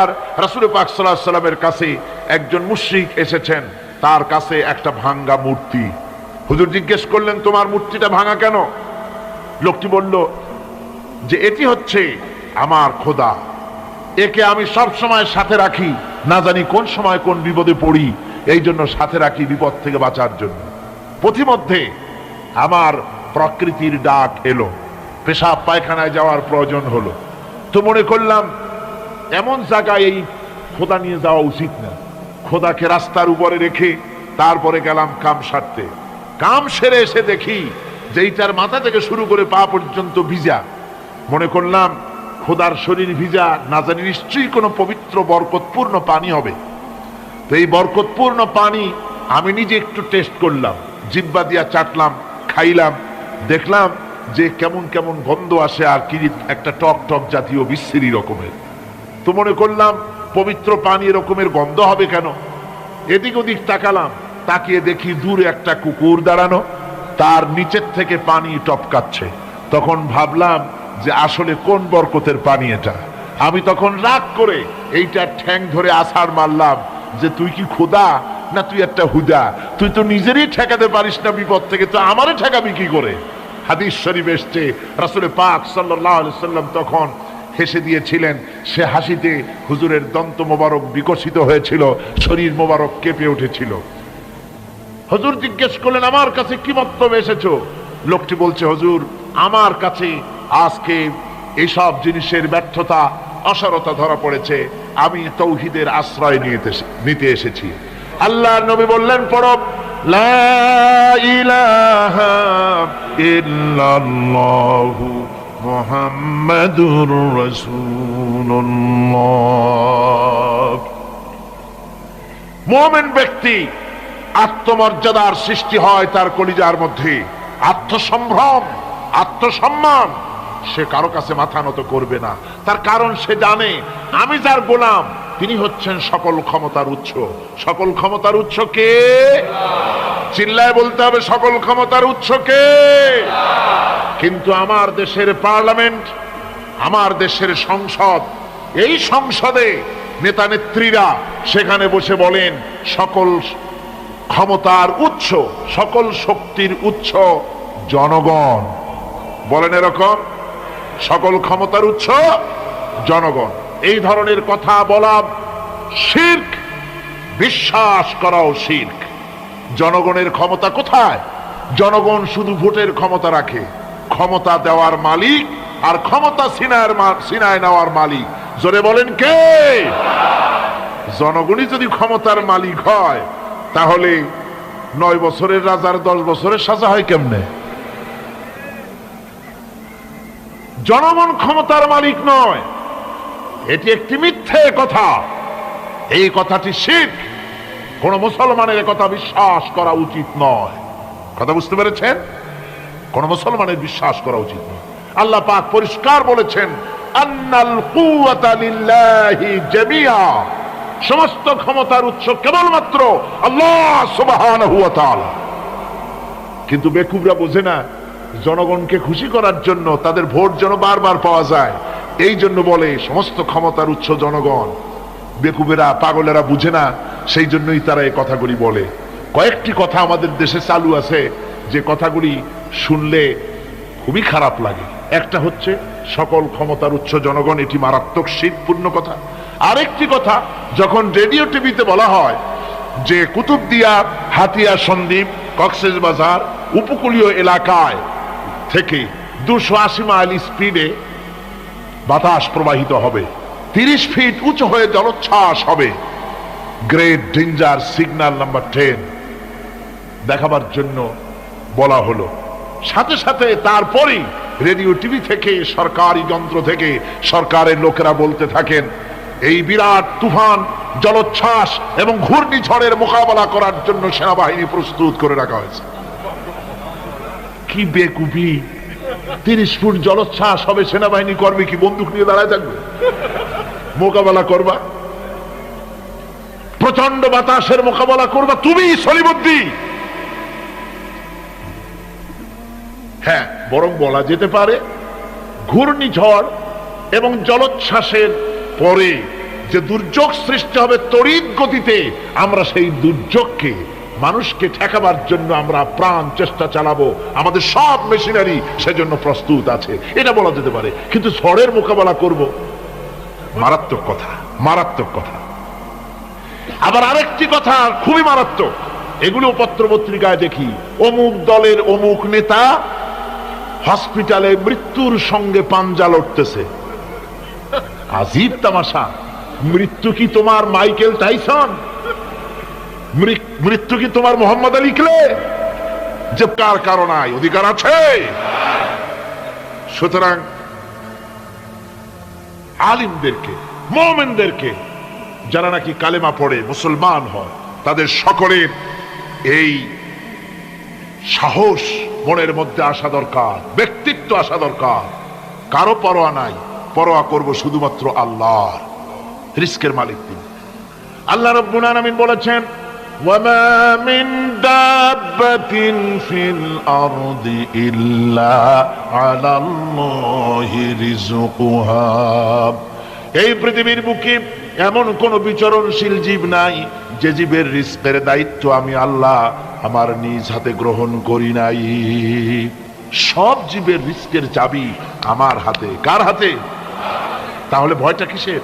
আর কাছে একজন মুশরিক এসেছেন। তার কাছে একটা ভাঙ্গা মূর্তি। হুজুর জিজ্ঞেস করলেন, তোমার মূর্তিটা ভাঙা কেন? লোকটি বলল, যে এটি হচ্ছে আমার খোদা। একে আমি সব সময় সাথে রাখি। না জানি কোন সময় কোন বিপদে পড়ি। এই জন্য সাথে রাখি বিপদ থেকে বাঁচার জন্য। পথিমধ্যে আমার প্রকৃতির ডাক এলো। পেশাব পায়খানায় যাওয়ার প্রয়োজন হলো। তো মনে করলাম এমন জায়গায় এই খোদা নিয়ে যাওয়া উচিত না। খোদাকে রাস্তার উপরে রেখে তারপরে গেলাম কাম সারতে। কাম সেরে এসে দেখি যে এইটার মাথা থেকে শুরু করে পা পর্যন্ত ভিজা। মনে করলাম খোদার শরীর ভিজা, না জানি নিশ্চয়ই কোনো পবিত্র, বরকতপূর্ণ পানি হবে। তো এই বরকতপূর্ণ পানি আমি নিজে একটু টেস্ট করলাম, জিব্বা দিয়া চাটলাম, খাইলাম, দেখলাম যে কেমন কেমন গন্ধ আসে আর কি, একটা টক টক জাতীয় বিশ্রী রকমের। তো মনে করলাম পবিত্র পানি এরকমের গন্ধ হবে কেন? এদিক ওদিক তাকালাম, তাকিয়ে দেখি দূরে একটা কুকুর দাঁড়ানো, তার নিচের থেকে পানি টপকাচ্ছে। তখন ভাবলাম যে আসলে কোন বরকতের পানি এটা? আমি তখন রাগ করে এইটা ঠ্যাং ধরে আছাড় মারলাম যে তুই কি খোদা না তুই একটা হুদা? তুই তো নিজেরই ঠেকাতে পারিস না বিপদ থেকে, তো আমারে ঠেকাবি কি করে? হাদিস শরীফ এসছে রাসুলে পাক সাল্লাহ সাল্লাম তখন হেসে দিয়েছিলেন। সে হাসিতে হুজুরের দন্ত মোবারক বিকশিত হয়েছিল, শরীর মোবারক কেঁপে উঠেছিল। হজুর জিজ্ঞেস করলেন, আমার কাছে কি বক্তব্য এসেছ? লোকটি বলছে, হুজুর, আমার কাছে আজকে এইসব জিনিসের ব্যর্থতা, অসারতা ধরা পড়েছে। আমি তৌহিদের আশ্রয় নিতে এসেছি। আল্লাহ নবী বললেন পরব লা ইলাহা ইল্লাল্লাহু মুহাম্মাদুর রাসূলুল্লাহ। মোমেন ব্যক্তি আত্মমর্যাদার সৃষ্টি হয় তার কলিজার মধ্যে। আত্মসম্ভ্রম, আত্মসম্মান সে কারও কাছে মাথা নত করবে না। তার কারণ সে জানে, আমি যার গোলাম তিনি হচ্ছেন সকল ক্ষমতার উৎস। সকল ক্ষমতার উৎস কে? চিল্লায় বলতে হবে, সকল ক্ষমতার উৎস কে? কিন্তু আমার দেশের পার্লামেন্ট, আমার দেশের সংসদ, এই সংসদে নেতা নেত্রীরা সেখানে বসে বলেন, সকল ক্ষমতার উৎস, সকল শক্তির উৎস জনগণ। বলেন এরকম, সকল ক্ষমতার উৎস জনগণ। এই ধরনের কথা বলা শির্ক, বিশ্বাস করাও শির্ক। জনগণের ক্ষমতা কোথায়? জনগণ শুধু ভোটের ক্ষমতা রাখে। ক্ষমতা দেওয়ার মালিক আর ক্ষমতা সিনায়ের সিনায় নেওয়ার মালিক। জোরে বলেন কে? জনগণই যদি ক্ষমতার মালিক হয়, তাহলে নয় বছরের রাজার দশ বছরের সাজা হয় কেমনে? জনগণ ক্ষমতার মালিক নয়। এটি একটি মিথ্যে কথা। এই কথাটি শিখ কোন মুসলমানের কথা বিশ্বাস করা উচিত নয়। কথা বুঝতে পেরেছেন? কোন মুসলমানের বিশ্বাস করা উচিত নয়। আল্লাহ পাক পরিষ্কার বলেছেন, আন্নাল সমস্ত ক্ষমতার উৎস কেবলমাত্র আল্লাহ কিন্তু বেকুবরা বোঝে না, জনগণকে খুশি করার জন্য তাদের ভোট যেন বারবার পাওয়া যায়। এই জন্য বলে, সমস্ত ক্ষমতার উৎস জনগণ। বেকুবেরা, পাগলেরা বুঝে না, সেই জন্যই তারা এই কথাগুলি বলে। কয়েকটি কথা আমাদের দেশে চালু আছে, যে কথাগুলি শুনলে খুবই খারাপ লাগে। একটা হচ্ছে, সকল ক্ষমতার উৎস জনগণ, এটি মারাত্মক শীতপূর্ণ কথা। আরেকটি কথা, যখন রেডিও টিভিতে বলা হয় যে, কুতুবদিয়া, হাতিয়া সন্দ্বীপ কক্সেস বাজার, উপকূলীয় এলাকায় থেকে দুশো আশি মাইল স্পিডে বাতাস প্রবাহিত হবে। তিরিশ ফিট উঁচু হয়ে জলোচ্ছ্বাস হবে। Great danger signal number ten দেখাবার জন্য বলা হলো। সাথে সাথে তারপরেই রেডিও টিভি থেকে, সরকারি যন্ত্র থেকে, সরকারের লোকেরা বলতে থাকেন, এই বিরাট তুফান, জলোচ্ছ্বাস এবং ঘূর্ণিঝড়ের মোকাবেলা করার জন্য সেনাবাহিনী প্রস্তুত করে রাখা হয়েছে। কি বেকুপি তিরিশ ফুট জলোচ্ছ্বাস হবে, সেনাবাহিনী করবে কি? বন্দুক নিয়ে দাঁড়ায় থাকবে? মোকাবেলা করবা? প্রচণ্ড বাতাসের মোকাবেলা করবা? তুমি, সলিমুদ্দি! হ্যাঁ বরং বলা যেতে পারে, ঘূর্ণিঝড় এবং জলোচ্ছ্বাসের পরে যে দুর্যোগ সৃষ্টি হবে, তড়িৎ গতিতে আমরা সেই দুর্যোগকে মানুষকে ঠেকাবার জন্য আমরা প্রাণ চেষ্টা চালাবো। আমাদের সব মেশিনারি সেজন্য প্রস্তুত আছে। এটা বলা যেতে পারে। কিন্তু ঝড়ের মোকাবেলা করব। মারাত্মক কথা মারাত্মক কথা। আবার আরেকটি কথা খুবই মারাত্মক। এগুলো পত্র পত্রিকায় দেখি। অমুক দলের অমুক নেতা হসপিটালে মৃত্যুর সঙ্গে পাঞ্জা লড়তেছে। আজীব তামাশা। মৃত্যু কি তোমার মাইকেল টাইসন? মৃত্যু কি তোমার মোহাম্মদ আলী ক্লে যে কার কারণ নাই অধিকার আছে। সুতরাং আলিমদেরকে, মোমেনদেরকে, যারা নাকি কালেমা পড়ে, মুসলমান হয়, তাদের সকলের এই সাহস মনের মধ্যে আসা দরকার, ব্যক্তিত্ব আসা দরকার। কারও পরোয়া নাই, পরোয়া করব শুধুমাত্র আল্লাহর রিস্কের মালিক তিনি। আল্লাহ রব্বুল আলামিন বলেছেন ওয়ামা মিন দাব্বাতিন ফিল আরদি ইল্লা আলাল্লাহি রিজকুহা এই পৃথিবীর বুকে এমন কোন বিচরণশীল জীব নাই যে জীবের রিস্কের দায়িত্ব আমি আল্লাহ আমার নিজ হাতে গ্রহণ করি নাই। সব জীবের রিস্কের চাবি আমার হাতে। কার হাতে? তাহলে ভয়টা কিসের?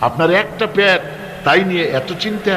আপনার একটা পেট তাই নিয়ে এত চিন্তা?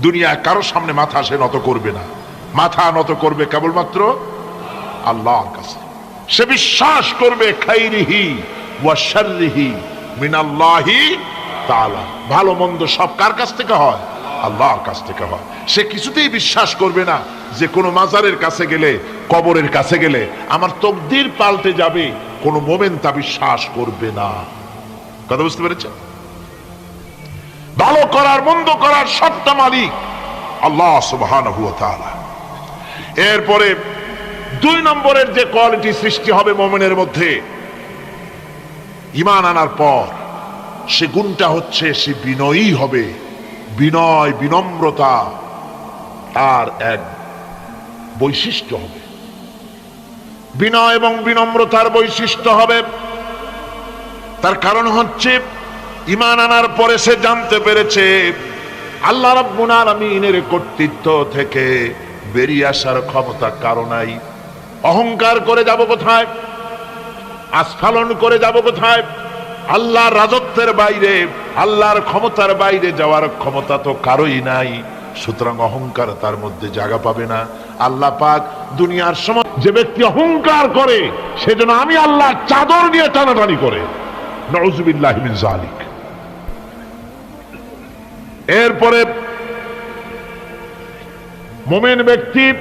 দুনিয়ায় কারও সামনে মাথা সে নত করবে না। মাথা নত করবে কেবলমাত্র আল্লাহর কাছে। সে বিশ্বাস করবে, খাইরিহি ওয়া শাররিহি মিনাল্লাহি তাআলা। ভালো মন্দ সব কার কাছ থেকে হয়? আল্লাহর কাছ থেকে হয়। সে কিছুতেই বিশ্বাস করবে না যে কোনো মাজারের কাছে গেলে, কবরের কাছে গেলে আমার তকদির পাল্টে যাবে। কোনো মোমেন তা বিশ্বাস করবে না। কথা বুঝতে পেরেছেন? ভালো করার, মন্দ করার সবটা মালিক আল্লাহ তাআলা। এরপরে দুই নম্বরের যে কোয়ালিটি সৃষ্টি হবে মোমেনের মধ্যে ইমান আনার পর সে গুণটা হচ্ছে, সে বিনয়ী হবে। বিনয়, বিনম্রতা তার এক বৈশিষ্ট্য হবে। বিনয় এবং বিনম্রতার বৈশিষ্ট্য হবে, তার কারণ হচ্ছে ইমান আনার পরে সে জানতে পেরেছে, আল্লাহ রাব্বুল আলামিনের কর্তৃত্ব থেকে বেরিয়ে আসার ক্ষমতা কারও নাই। অহংকার করে যাব কোথায়? আস্ফালন করে যাব কোথায়? আল্লাহর রাজত্বের বাইরে, আল্লাহর ক্ষমতার বাইরে যাওয়ার ক্ষমতা তো কারোই নাই। সুতরাং অহংকার তার মধ্যে জায়গা পাবে না। আল্লাহ পাক দুনিয়ার সময় যে ব্যক্তি অহংকার করে, সেজন্য আমি আল্লাহ চাদর নিয়ে টানাটানি করে। নজুবিল্লাহ জালিক এরপরে মোমেন ব্যক্তি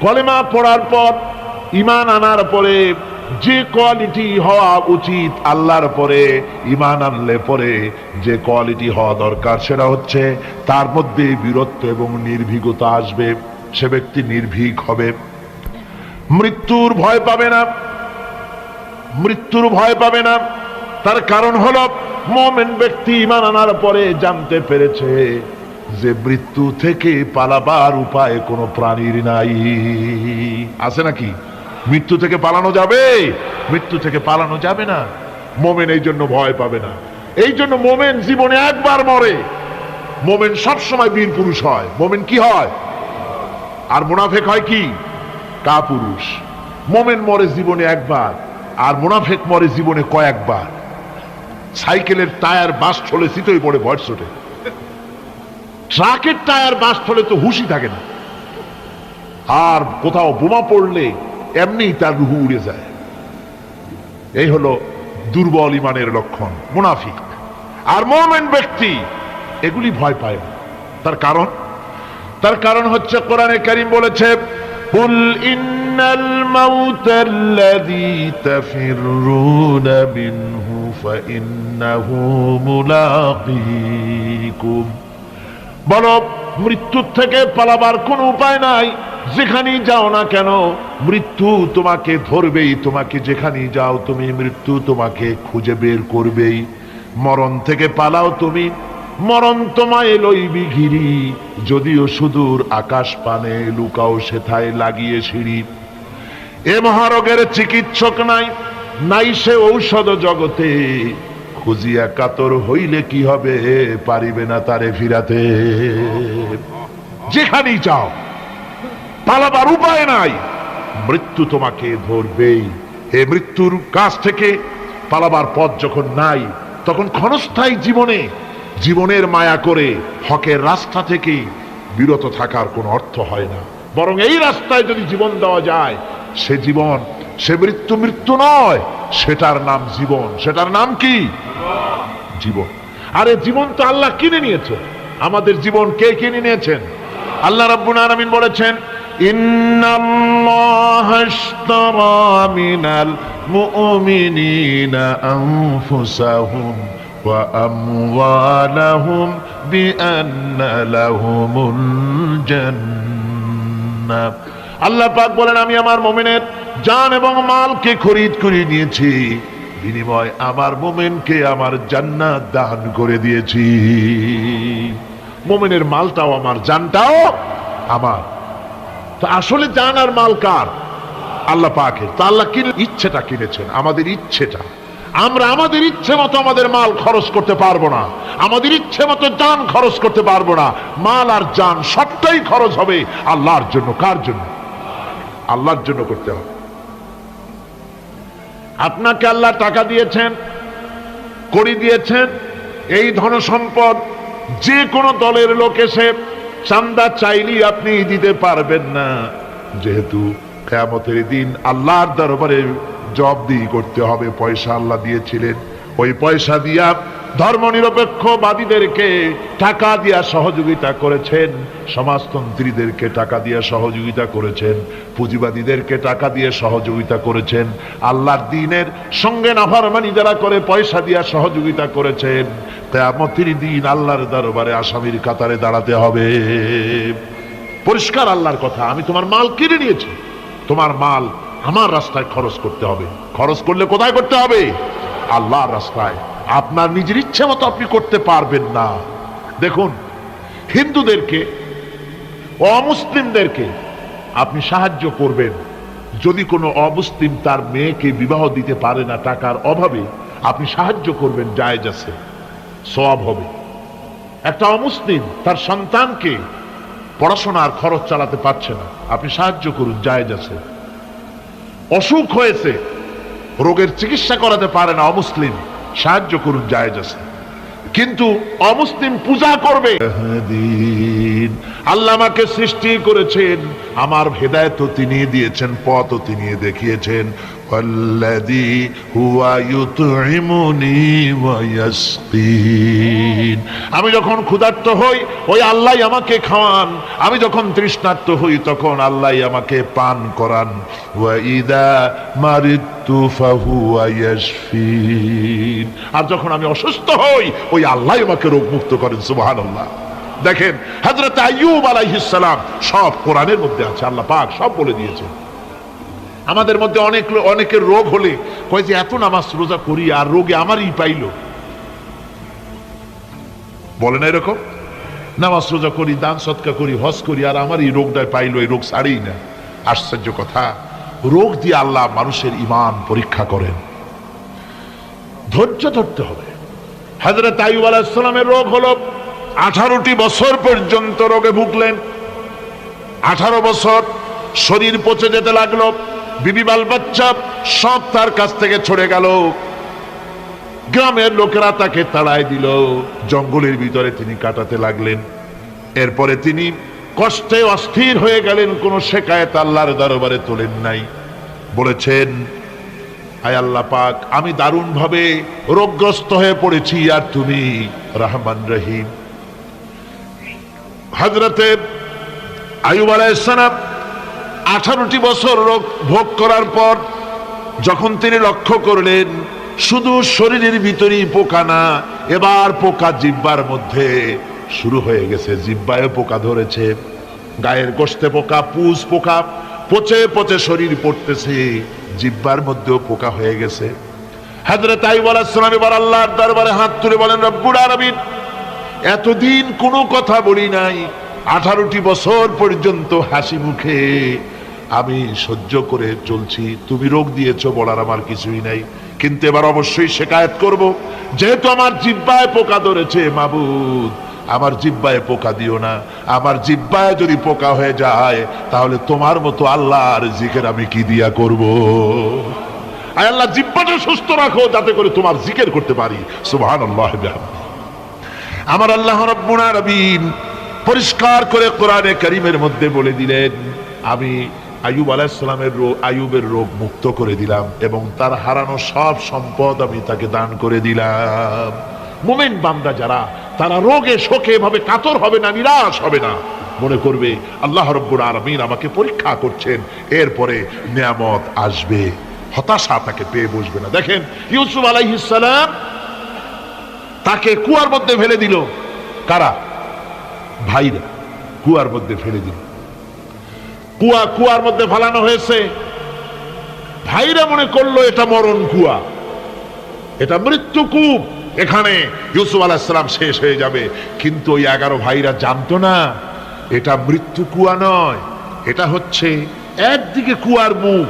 কলেমা পড়ার পর ইমান আনার পরে যে কোয়ালিটি হওয়া উচিত আল্লাহর পরে ইমান আনলে পরে যে কোয়ালিটি হওয়া দরকার সেটা হচ্ছে তার মধ্যে বীরত্ব এবং নির্ভীকতা আসবে, সে ব্যক্তি নির্ভীক হবে। মৃত্যুর ভয় পাবে না, মৃত্যুর ভয় পাবে না। তার কারণ হলো, মোমেন ব্যক্তি ইমান আনার পরে জানতে পেরেছে যে মৃত্যু থেকে পালাবার উপায় কোনো প্রাণীর নাই। আছে নাকি? মৃত্যু থেকে পালানো যাবে? মৃত্যু থেকে পালানো যাবে না। মোমেন এই জন্য ভয় পাবে না। এই জন্য মোমেন জীবনে একবার মরে। মোমেন সবসময় বীর পুরুষ হয়। মোমেন কি হয়? আর মুনাফেক হয় কি? কা পুরুষ মোমেন মরে জীবনে একবার, আর মোনাফেক মরে জীবনে কয়েকবার। সাইকেলের টায়ার বাস চলে শীতই পড়ে ভয় ছোটে ট্রাকের টায়ার বাস চলে তো হুশি থাকে না। আর কোথাও বোমা পড়লে এমনি তার রুহু উড়ে যায়। এই হলো দুর্বল ইমানের লক্ষণ, মুনাফিক। আর মোমেন ব্যক্তি, এগুলি ভয় পায় না। তার কারণ? তার কারণ হচ্ছে কোরআনে কারিম বলেছে ইন্নাল মিনহু ফাইন্নাহু মুলাকীকুম বলো, মৃত্যুর থেকে পালাবার কোনো উপায় নাই, যেখানেই যাও না কেন, মৃত্যু তোমাকে ধরবেই, তোমাকে যেখানেই যাও তুমি মৃত্যু তোমাকে খুঁজে বের করবেই। মরণ থেকে পালাও তুমি, মরণ তোমায় লইবি ঘিরি যদিও সুদূর আকাশ পানে লুকাও সেথায় লাগিয়ে সিঁড়ি। এ মহারোগের চিকিৎসক নাই নাই সে ঔষধ জগতে। খুঁজিয়া কাতর হইলে কি হবে, পারিবে না তারে ফিরাতে। যেখানেই যাও, পালাবার উপায় নাই। মৃত্যু তোমাকে ধরবেই। হে মৃত্যুর কাছ থেকে পালাবার পথ যখন নাই, তখন ক্ষণস্থায়ী জীবনে, জীবনের মায়া করে হকের রাস্তা থেকে বিরত থাকার কোনো অর্থ হয় না। বরং এই রাস্তায় যদি জীবন দেওয়া যায়, সে জীবন সে মৃত্যু মৃত্যু নয়, সেটার নাম জীবন। সেটার নাম কি? জীবন। আরে জীবন তো আল্লাহ কিনে নিয়েছে। আমাদের জীবন কে কিনে নিয়েছেন? আল্লাহ রাব্বুল আলামিন বলেছেন মিনাল আল্লাহ পাক বলেন, আমি আমার মোমেনের জান এবং মালকে খরিদ করে নিয়েছি। বিনিময় আমার মোমেনকে আমার জান্নাত দান করে দিয়েছি। মোমেনের মালটাও আমার, জানটাও আমার। তো আসলে জান আর মাল কার? আল্লাহ পাকে তা আল্লাহ কিনে, ইচ্ছেটা কিনেছেন, আমাদের ইচ্ছেটা। আমরা আমাদের ইচ্ছে মতো আমাদের মাল খরচ করতে পারব না। আমাদের ইচ্ছে মতো জান খরচ করতে পারব না। মাল আর জান সবটাই খরচ হবে আল্লাহর জন্য। কার জন্য? আল্লাহর জন্য করতে হবে। আপনাকে আল্লাহ টাকা দিয়েছেন করি দিয়েছেন, এই ধন সম্পদ যে কোনো দলের লোক এসে চান্দা চাইলেই আপনি দিতে পারবেন না। যেহেতু কেয়ামতের দিন আল্লাহর দরবারে জবাবদিহি করতে হবে, পয়সা আল্লাহ দিয়েছিলেন। ওই পয়সা দিয়া ধর্ম নিরপেক্ষবাদীদেরকে টাকা দিয়া সহযোগিতা করেছেন, সমাজতন্ত্রীদেরকে টাকা দিয়ে সহযোগিতা করেছেন, পুঁজিবাদীদেরকে টাকা দিয়ে সহযোগিতা করেছেন, আল্লাহর দিনের সঙ্গে নাফারমানি যারা করে পয়সা দিয়া সহযোগিতা করেছেন, কেয়ামতের দিন আল্লাহর দরবারে আসামির কাতারে দাঁড়াতে হবে। পরিষ্কার আল্লাহর কথা, আমি তোমার মাল কিনে নিয়েছি, তোমার মাল আমার রাস্তায় খরচ করতে হবে। খরচ করলে কোথায় করতে হবে? আল্লাহর রাস্তায়। আপনার নিজের ইচ্ছে মতো আপনি করতে পারবেন না। দেখুন, হিন্দুদেরকে, অমুসলিমদেরকে আপনি সাহায্য করবেন। যদি কোনো অমুসলিম তার মেয়েকে বিবাহ দিতে পারে না, টাকার অভাবে, আপনি সাহায্য করবেন, জায়েজ আছে সব হবে। একটা অমুসলিম তার সন্তানকে পড়াশোনার খরচ চালাতে পারছে না, আপনি সাহায্য করুন, জায়েজ আছে। অসুখ হয়েছে রোগের চিকিৎসা করাতে পারে না অমুসলিম। সাহায্য করুন জায়েজ আছে। কিন্তু অমুসলিম পূজা করবে। আল্লাহ আমাকে সৃষ্টি করেছেন। আমার হেদায়ত তিনি দিয়েছেন পথ তিনি দেখিয়েছেন। والذي هو يطعمني ويسقين আমি যখন ক্ষুধার্ত হই ওই আল্লাহ আমাকে খাওয়ান আমি যখন তৃষ্ণার্ত হই তখন আল্লাহ আমাকে পান করান ওয়াইদা মারিতু ফাহুয়া ইয়াশফিন আর যখন আমি অসুস্থ হই ওই আল্লাহ আমাকে রোগ মুক্ত করেন সুবহানাল্লাহ দেখেন হযরত আইয়ুব আলাইহিস সালাম সব কোরআনের মধ্যে আছে আল্লাহ পাক সব বলে দিয়েছেন আমাদের মধ্যে অনেক অনেকের রোগ হলে কয় যে, এত নামাজ রোজা করি আর রোগে আমারই পাইলো। বলে না এরকম? নামাজ রোজা করি, দান সৎকা করি, হজ করি, আর আমার এই রোগটা পাইলো, এই রোগ ছাড়েই না। আশ্চর্য কথা, রোগ দিয়ে আল্লাহ মানুষের ইমান পরীক্ষা করেন। ধৈর্য ধরতে হবে। হাজরত আইব আলাহিসামের রোগ হলো আঠারোটি বছর পর্যন্ত রোগে ভুগলেন। আঠারো বছর শরীর পচে যেতে লাগল। বিবি বাল বাচ্চা সব তার কাছ থেকে ছড়ে গেল। গ্রামের লোকেরা তাকে তাড়ায় দিল। জঙ্গলের ভিতরে তিনি কাটাতে লাগলেন। এরপরে তিনি কষ্টে অস্থির হয়ে গেলেন, কোন শেখায়ত আল্লাহর দরবারে তোলেন নাই। বলেছেন, আয় আল্লাহ পাক, আমি দারুণ ভাবে রোগগ্রস্ত হয়ে পড়েছি, আর তুমি রহমান রহিম। হজরতে আয়ুব আলাইসালাম আঠারোটি বছর ভোগ করার পর যখন তিনি লক্ষ্য করলেন, শুধু শরীরের ভিতরেই পোকা না, এবার পোকা জিব্বার মধ্যে শুরু হয়ে গেছে। জিব্বায় পোকা ধরেছে, গায়ের গোস্তে পোকা পুষ পোকা, পচে পচে শরীর পড়তেছে, জিব্বার মধ্যেও পোকা হয়ে গেছে। হাজরত আইব আলাইসালাম এবার আল্লাহর দরবারে হাত তুলে বলেন, রব্বুল আরবিন এতদিন কোনো কথা বলি নাই, আঠারোটি বছর পর্যন্ত হাসি মুখে আমি সহ্য করে চলছি। তুমি রোগ দিয়েছ বলার আমার কিছুই নাই। কিন্তু এবার অবশ্যই শেখায়ত করব। যেহেতু আমার জিব্বায় পোকা ধরেছে, মাবুদ, আমার জিব্বায় পোকা দিও না। আমার জিব্বায় যদি পোকা হয়ে যায়, তাহলে তোমার মতো আল্লাহর জিকের আমি কি দিয়া করব? আল্লাহ, জিব্বাটা সুস্থ রাখো, যাতে করে তোমার জিকের করতে পারি। সুবহানাল্লাহ আল্লাহ আমার আল্লাহ রব্বুল আলামিন পরিষ্কার করে কোরআনে করিমের মধ্যে বলে দিলেন, আমি আয়ুব আলাইসালামের রোগ, আয়ুবের রোগ মুক্ত করে দিলাম এবং তার হারানো সব সম্পদ আমি তাকে দান করে দিলাম। মোমেন বান্দা যারা, তারা রোগে শোকে এভাবে কাতর হবে না, নিরাশ হবে না। মনে করবে, আল্লাহ রব্বুল আলমিন আমাকে পরীক্ষা করছেন, এরপরে নিয়ামত আসবে। হতাশা তাকে পেয়ে বসবে না। দেখেন, ইউসুফ আলাইহিসাল্লাম তাকে কুয়ার মধ্যে ফেলে দিল। কারা? ভাইরা, কুয়ার মধ্যে ফেলে দিল। কুয়া কুয়ার মধ্যে ফালানো হয়েছে। ভাইরা মনে করল এটা মরণ কুয়া। এটা মৃত্যু কূপ। এখানে ইউসুফ আলাহিসাম শেষ হয়ে যাবে। কিন্তু ওই এগারো ভাইরা জানতো না, এটা মৃত্যু কুয়া নয়। এটা হচ্ছে একদিকে কুয়ার মুখ,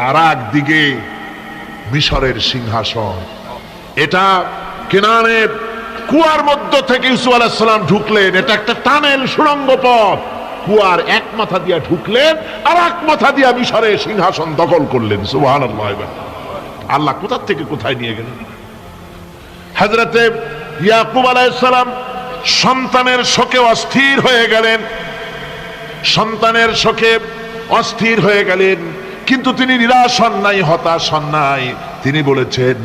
আর একদিকে মিশরের সিংহাসন। এটা কেনানের কুয়ার মধ্য থেকে ইউসুফ আলাহিসাল্লাম ঢুকলেন। এটা একটা টানেল সুড়ঙ্গ পথ। কুয়ার এক মাথা দিয়া ঢুকলেন, আর এক মাথা দিয়া মিশরে সিংহাসন দখল করলেন। সুবাহ আল্লাহ কোথা থেকে কোথায় নিয়ে গেলেন? হাজরতে ইয়াকুব আলাইসালাম সন্তানের শোকে অস্থির হয়ে গেলেন। সন্তানের শোকে অস্থির হয়ে গেলেন, কিন্তু তিনি নিরাশ নাই, হতাশ হন নাই। তিনি বলেছেন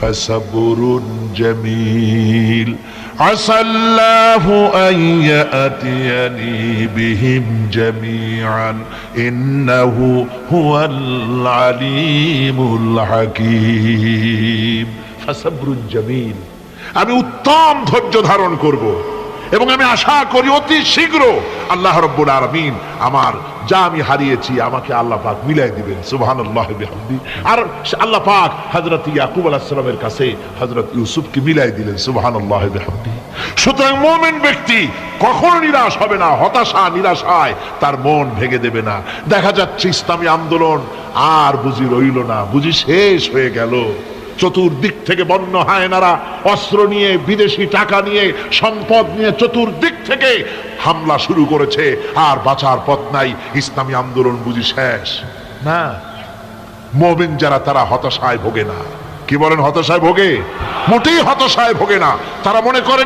فصبر جميل عسى الله أن يأتيني بهم جميعا إنه هو العليم الحكيم فصبر جميل আমি উত্তম ধৈর্য ধারণ করব এবং আমি আশা করি অতি শীঘ্র আল্লাহ রব্বুল আলমিন আমার যা আমি হারিয়েছি আমাকে আল্লাহ পাক মিলাই দিবেন। সুবহান আল্লাহ আর আল্লাহ পাক হজরত ইয়াকুব আলাহিসামের কাছে হজরত ইউসুফকে মিলাই দিলেন সুবহান আল্লাহ সুতরাং মোমেন ব্যক্তি কখনো নিরাশ হবে না, হতাশা, নিরাশায় তার মন ভেঙে দেবে না। দেখা যাচ্ছে ইসলামী আন্দোলন আর বুঝি রইল না, বুঝি শেষ হয়ে গেল। চতুর্দিক থেকে বন্য হায়নারা অস্ত্র নিয়ে বিদেশি টাকা নিয়ে সম্পদ নিয়ে চতুর্দিক থেকে হামলা শুরু করেছে। আর বাঁচার পথ নাই। ইসলামী আন্দোলন বুঝি শেষ? না। মোমেন যারা তারা হতাশায় ভোগে না। কি বলেন হতাশায় ভোগে? মোটেই হতাশায় ভোগে না। তারা মনে করে